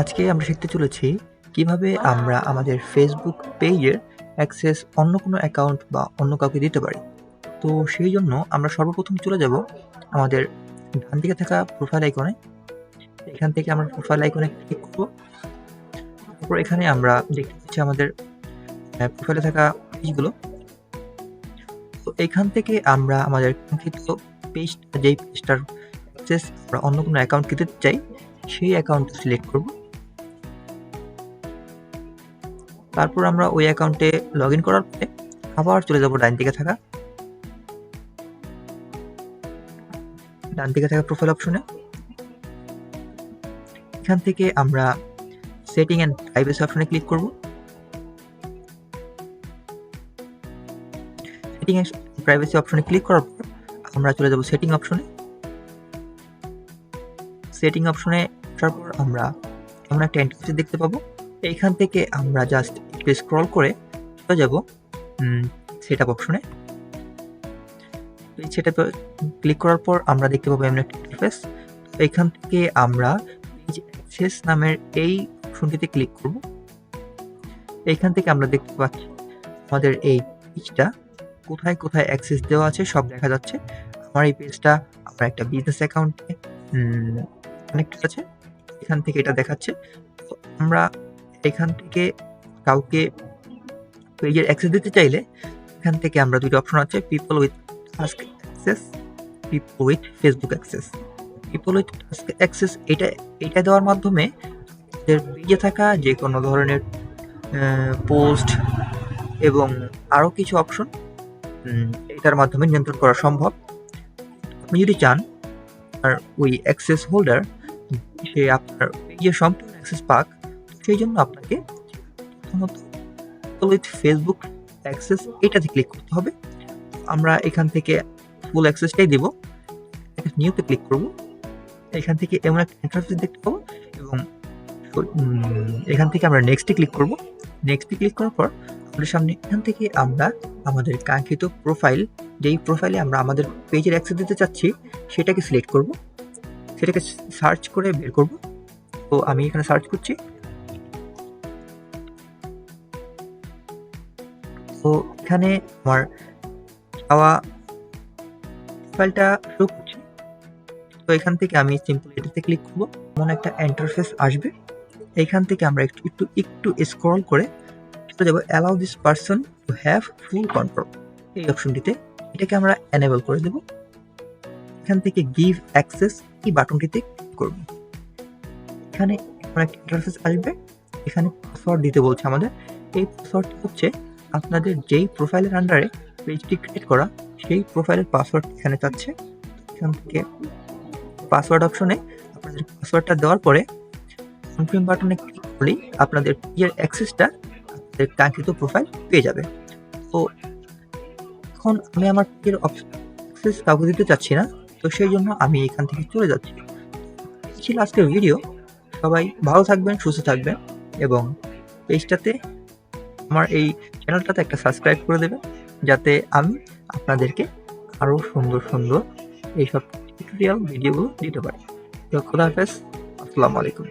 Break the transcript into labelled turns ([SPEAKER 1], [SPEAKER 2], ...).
[SPEAKER 1] আজকে আমরা শিখতে চলেছি কীভাবে আমরা আমাদের ফেসবুক পেজের অ্যাক্সেস অন্য কোনো অ্যাকাউন্ট বা অন্য কাউকে দিতে পারি। তো সেই জন্য আমরা সর্বপ্রথম চলে যাব আমাদের ডান দিকে থাকা প্রোফাইল আইকনে এখান থেকে আমরা প্রোফাইল আইকনে ক্লিক করব। তারপর এখানে আমরা দেখতে পাচ্ছি আমাদের প্রোফাইলে থাকা পেজগুলো তো এখান থেকে আমরা আমাদের কাঙ্ক্ষিত পেজটা যেই পেজটার অ্যাক্সেস আমরা অন্য কোনো অ্যাকাউন্টকে দিতে চাই, সেই অ্যাকাউন্টটা সিলেক্ট করব। তারপর আমরা ওই অ্যাকাউন্টে লগ ইন করার পরে আবার চলে যাব ডান দিকে থাকা। ডান দিকে থাকা প্রোফাইল অপশনে এখান থেকে আমরা সেটিং অ্যান্ড প্রাইভেসি অপশনে ক্লিক করব। সেটিং প্রাইভেসি অপশনে ক্লিক করার পর আমরা চলে যাব সেটিং অপশনে সেটিং অপশনে আসার পর আমরা এমন একটা ইন্টারফেস দেখতে পাবো। এইখান থেকে আমরা জাস্ট একটু স্ক্রল করে চলে যাব। সেট আপ অপশনে এই সেট আপে ক্লিক করার পর আমরা দেখতে পাবো এমন একটা ইন্টারফেস এখান থেকে আমরা পেজ অ্যাক্সেস নামের এই অপশনটিতে ক্লিক করব। এইখান থেকে আমরা দেখতে পাচ্ছি আমাদের এই পেজটা কোথায় কোথায় অ্যাক্সেস দেওয়া আছে সব দেখা যাচ্ছে। আমার এই পেজটা আমার একটা বিজনেস অ্যাকাউন্টে কানেক্টেড আছে। এখান থেকে এটা দেখাচ্ছে। আমরা এখান থেকে কাউকে পেজের অ্যাক্সেস দিতে চাইলে, এখান থেকে আমরা দুটো অপশন আছে people with task access people with Facebook access people with task access এটা এটা দেওয়ার মাধ্যমে পেজে থাকা যে কোনো ধরনের পোস্ট এবং আরও কিছু অপশন এটার মাধ্যমে নিয়ন্ত্রণ করা সম্ভব। আপনি যদি চান আর ওই অ্যাক্সেস হোল্ডার সে আপনার পেজে সম্পূর্ণ অ্যাক্সেস পাক সেই জন্য আপনাকে প্রথমত উইথ ফেসবুক অ্যাক্সেস এটাতে ক্লিক করতে হবে। আমরা এখান থেকে ফুল অ্যাক্সেসটাই দেব। নিউতে ক্লিক করব। এখান থেকে এমন একটা ইন্টারফেস দেখতে পাবো এবং এখান থেকে আমরা নেক্সটে ক্লিক করব। নেক্সটে ক্লিক করার পর আমাদের সামনে এখান থেকে আমরা আমাদের কাঙ্ক্ষিত প্রোফাইল যেই প্রোফাইলে আমরা আমাদের পেজের অ্যাক্সেস দিতে চাচ্ছি, সেটাকে সিলেক্ট করব। সেটাকে সার্চ করে বের করব। তো আমি এখানে সার্চ করছি। তো এখানে আমার চাওয়া প্রোফাইলটা শো করছে। তো এখান থেকে আমি সিম্পল এটাতে ক্লিক করব। এমন একটা এন্টারফেস আসবে। এইখান থেকে আমরা একটু একটু একটু স্ক্রল করে চলে যাব। Allow this person to have full control এই অপশনটিতে এটাকে আমরা এনেবল করে দেব। এখান থেকে গিভ অ্যাক্সেস এই বাটনটিতে ক্লিক করব। এখানে একটা ইন্টারফেস আসবে। এখানে পাসওয়ার্ড দিতে বলছে আমাদের। এই পাসওয়ার্ডটি হচ্ছে আপনাদের যেই প্রোফাইলের আন্ডারে পেজটি ক্রিয়েট করা, সেই প্রোফাইলের পাসওয়ার্ড এখানে চাচ্ছে এখান থেকে পাসওয়ার্ড অপশনে আপনাদের পাসওয়ার্ডটা দেওয়ার পরে কনফার্ম বাটনে ক্লিক করলেই আপনাদের পেজের অ্যাক্সেসটা আপনাদের কাঙ্ক্ষিত প্রোফাইল পেয়ে যাবে। তো এখন আমি আমার পেজের অ্যাক্সেস কাউকে দিতে চাচ্ছি না, তো সেই জন্য আমি এখান থেকে চলে যাচ্ছি। ছিল আজকের ভিডিও সবাই ভালো থাকবেন, সুস্থ থাকবেন এবং পেজটাতে আমার এই চ্যানেলটাতে একটা সাবস্ক্রাইব করে দেবেন যাতে আমি আপনাদেরকে আরও সুন্দর সুন্দর এইসব টিউটোরিয়াল ভিডিওগুলো দিতে পারি। তো খোদা হাফেজ, আসসালামু আলাইকুম।